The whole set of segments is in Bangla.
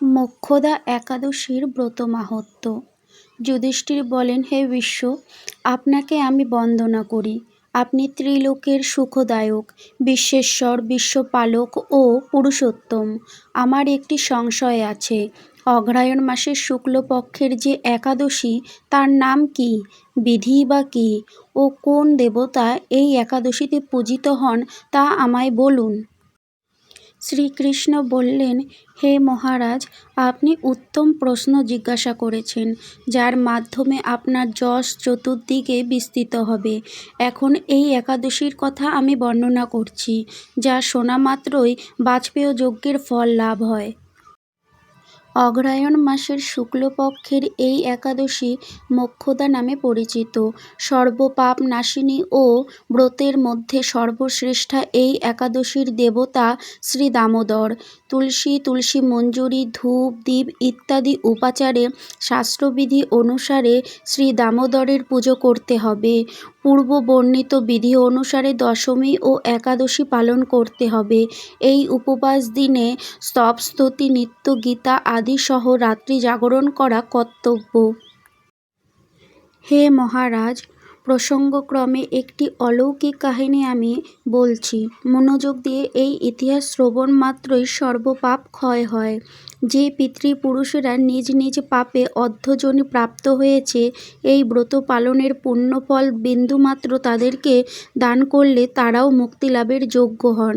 মোক্ষদা একাদশীর ব্রত মাহাত্ম্য যুধিষ্ঠির বলেন, হে বিশ্ব, আপনাকে আমি বন্দনা করি। আপনি ত্রিলোকের সুখদায়ক, বিশ্বেশ্বর, বিশ্বপালক ও পুরুষোত্তম। আমার একটি সংশয় আছে। অগ্রহায়ণ মাসের শুক্লপক্ষের যে একাদশী, তার নাম কি, বিধি বা কি, ও কোন দেবতা এই একাদশীতে পূজিত হন তা আমায় বলুন। শ্রীকৃষ্ণ বললেন, হে মহারাজ, আপনি উত্তম প্রশ্ন জিজ্ঞাসা করেছেন, যার মাধ্যমে আপনার যশ চতুর্দিকে বিস্তৃত হবে। এখন এই একাদশীর কথা আমি বর্ণনা করছি, যা শোনা মাত্রই বাজপেয় যজ্ঞের ফল লাভ হয়। অগ্রহায়ণ মাসের শুক্লপক্ষের এই একাদশী মোক্ষদা নামে পরিচিত। সর্বপাপ নাশিনী ও ব্রতের মধ্যে সর্বশ্রেষ্ঠা এই একাদশীর দেবতা শ্রী দামোদর। তুলসী তুলসী মঞ্জুরি, ধূপ দ্বীপ ইত্যাদি উপাচারে শাস্ত্রবিধি অনুসারে শ্রী দামোদরের পুজো করতে হবে। পূর্ব বর্ণিত বিধি অনুসারে দশমী ও একাদশী পালন করতে হবে। এই উপবাস দিনে স্তব, স্তুতি, নিত্য, গীতা আদি সহ রাত্রি জাগরণ করা কর্তব্য। হে মহারাজ প্রসঙ্গক্রমে একটি অলৌকিক কাহিনী আমি বলছি। মনোযোগ দিয়ে এই ইতিহাস শ্রবণ মাত্রই সর্বপাপ ক্ষয় হয়। যে পিতৃপুরুষেরা নিজ নিজ পাপে অর্ধজনী প্রাপ্ত হয়েছে, এই ব্রত পালনের পুণ্যফল বিন্দুমাত্র তাদেরকে দান করলে তারাও মুক্তিলাভের যোগ্য হন।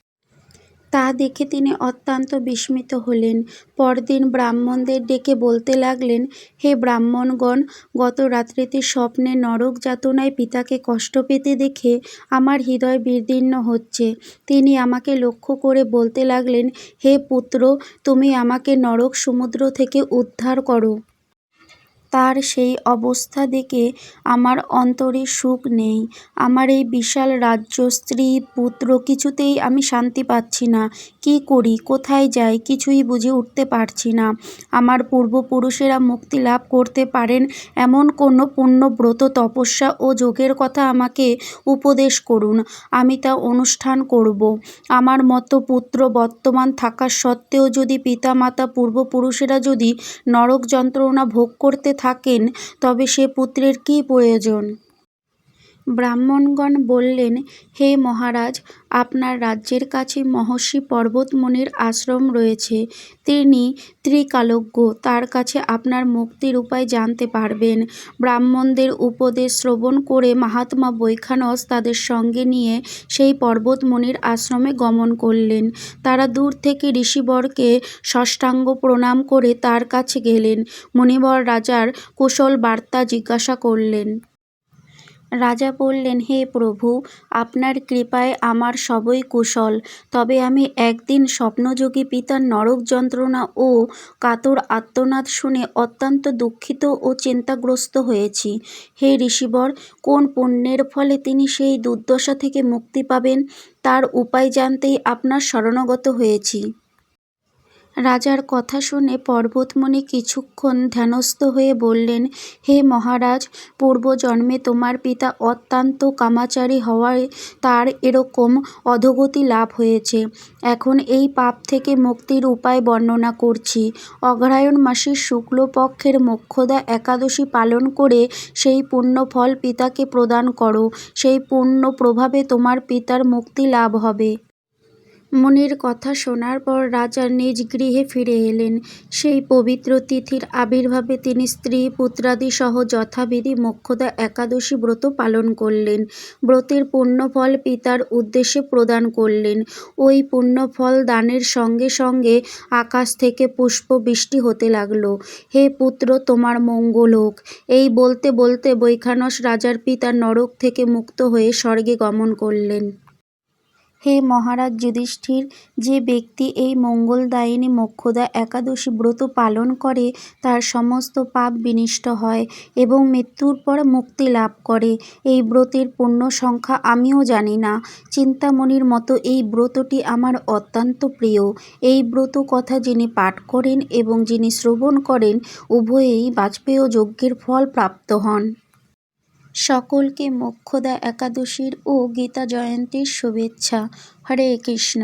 তা দেখে তিনি অত্যন্ত বিস্মিত হলেন। পরদিন ব্রাহ্মণদের ডেকে বলতে লাগলেন, হে ব্রাহ্মণগণ, গত রাত্রিতে স্বপ্নে নরক যাতনায় পিতাকে কষ্ট পেতে দেখে আমার হৃদয় বিদীর্ণ হচ্ছে। তিনি আমাকে লক্ষ্য করে বলতে লাগলেন, হে পুত্র, তুমি আমাকে নরক সমুদ্র থেকে উদ্ধার করো। তার সেই অবস্থা দেখে আমার অন্তরে সুখ নেই। আমার এই বিশাল রাজ্য, স্ত্রী, পুত্র কিছুতেই আমি শান্তি পাচ্ছি না। কি করি, কোথায় যাই, কিছুই বুঝে উঠতে পারছি না। আমার পূর্বপুরুষেরা মুক্তি লাভ করতে পারেন এমন কোনো পুণ্যব্রত, তপস্যা ও যোগের কথা আমাকে উপদেশ করুন। আমি তা অনুষ্ঠান করব। আমার মতো পুত্র বর্তমান থাকা সত্ত্বেও যদি পিতামাতা, পূর্বপুরুষেরা যদি নরক যন্ত্রণা ভোগ করতে থাকেন তবে সে পুত্রের কী প্রয়োজন? ব্রাহ্মণগণ বললেন, হে মহারাজ, আপনার রাজ্যের কাছে মহর্ষি পর্বতমুনির আশ্রম রয়েছে। তিনি ত্রিকালজ্ঞ, তার কাছে আপনার মুক্তির উপায় জানতে পারবেন। ব্রাহ্মণদের উপদেশ শ্রবণ করে মহাত্মা বৈখানস তাদের সঙ্গে নিয়ে সেই পর্বতমুনির আশ্রমে গমন করলেন। তারা দূর থেকে ঋষিবরকে ষষ্ঠাঙ্গ প্রণাম করে তার কাছে গেলেন। মণিবর রাজার কুশল বার্তা জিজ্ঞাসা করলেন রাজা বললেন, হে প্রভু, আপনার কৃপায় আমার সবই কুশল। তবে আমি একদিন স্বপ্নযোগী পিতার নরক যন্ত্রণা ও কাতর আত্মনাদ শুনে অত্যন্ত দুঃখিত ও চিন্তাগ্রস্ত হয়েছি। হে ঋষিবর, কোন পুণ্যের ফলে তিনি সেই দুর্দশা থেকে মুক্তি পাবেন, তার উপায় জানতেই আপনার শরণাগত হয়েছি। রাজার কথা শুনে পর্বতমণি কিছুক্ষণ ধ্যানস্থ হয়ে বললেন, হে মহারাজ, পূর্বজন্মে তোমার পিতা অত্যন্ত কামাচারী হওয়ায় তার এরকম অধোগতি লাভ হয়েছে। এখন এই পাপ থেকে মুক্তির উপায় বর্ণনা করছি। অগ্রহায়ণ মাসের শুক্লপক্ষের মোক্ষদা একাদশী পালন করে সেই পুণ্যফল পিতাকে প্রদান করো। সেই পুণ্য প্রভাবে তোমার পিতার মুক্তি লাভ হবে। মুনির কথা শোনার পর রাজা নিজ গৃহে ফিরে এলেন। সেই পবিত্র তিথির আবির্ভাবে তিনি স্ত্রী, পুত্রাদি সহ যথাবিধি মোক্ষদা একাদশী ব্রত পালন করলেন। ব্রতের পুণ্যফল পিতার উদ্দেশ্যে প্রদান করলেন। ওই পুণ্যফল দানের সঙ্গে সঙ্গে আকাশ থেকে পুষ্প বৃষ্টি হতে লাগল। হে পুত্র, তোমার মঙ্গল হোক এই বলতে বলতে বৈখানস রাজার পিতা নরক থেকে মুক্ত হয়ে স্বর্গে গমন করলেন। হে মহারাজ যুধিষ্ঠির, যে ব্যক্তি এই মঙ্গলদায়িনী মোক্ষদা একাদশী ব্রত পালন করে, তার সমস্ত পাপ বিনিষ্ট হয় এবং মৃত্যুর পর মুক্তি লাভ করে। এই ব্রতের পূর্ণ সংখ্যা আমিও জানি না। চিন্তামণির মতো এই ব্রতটি আমার অত্যন্ত প্রিয়। এই ব্রত কথা যিনি পাঠ করেন এবং যিনি শ্রবণ করেন, উভয়েই বাজপেয় যজ্ঞের ফল প্রাপ্ত হন। সকলকে মোক্ষদা একাদশীর ও গীতা জয়ন্তীর শুভেচ্ছা। হরে কৃষ্ণ।